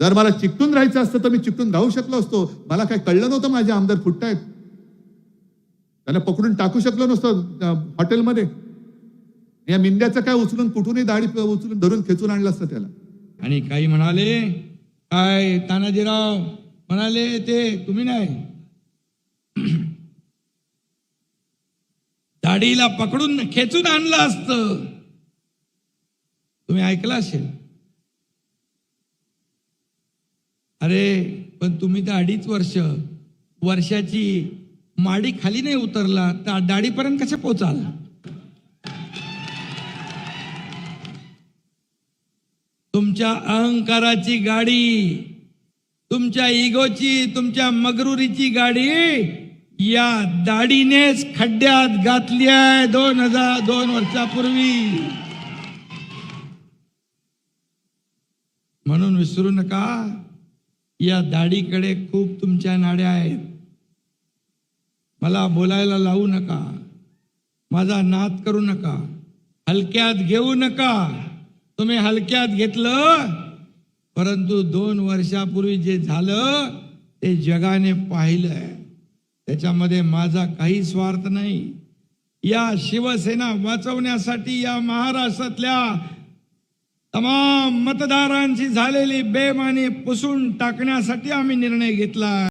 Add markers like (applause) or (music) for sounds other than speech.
जर मला चिकटून राहायचं असतं तर मी चिकटून राहू शकलो असतो. मला काय कळलं नव्हतं माझे आमदार फुटतायत. त्यांना पकडून टाकू शकलो नसतं हॉटेलमध्ये. या मिंद्याचं काय उचलून कुठूनही दाढी उचलून धरून खेचून आणलं असतं त्याला. आणि काही म्हणाले काय तानाजीराव? म्हणाले ते तुम्ही नाही. (clears throat) दाढीला पकडून खेचून आणलं असतं. तुम्ही ऐकलं असेल? अरे पण तुम्ही तर अडीच वर्ष वर्षाची माडी खाली नाही उतरला तर दाढीपर्यंत कसे पोचाल? तुमच्या अहंकाराची गाडी तुमच्या इगोची तुमच्या मगरुरीची गाडी या दाढीनेच खड्ड्यात घातली आहे दोन हजार दोन वर्षापूर्वी. म्हणून विसरू नका. या दाढीकडे खूप तुमच्या नाड्या आहेत. मला बोलायला लावू नका. माझा नाद करू नका. हलक्यात घेऊ नका. तुम्ही हलक्यात घेतलं परंतु दोन वर्षापूर्वी जे झालं ते जगाने पाहिलंय. त्याच्यामध्ये माझा काही स्वार्थ नाही. या शिवसेना वाचवण्यासाठी या महाराष्ट्रातल्या तमाम मतदारांची झालेली बेमानी पुसून टाकण्यासाठी आम्ही निर्णय घेतला.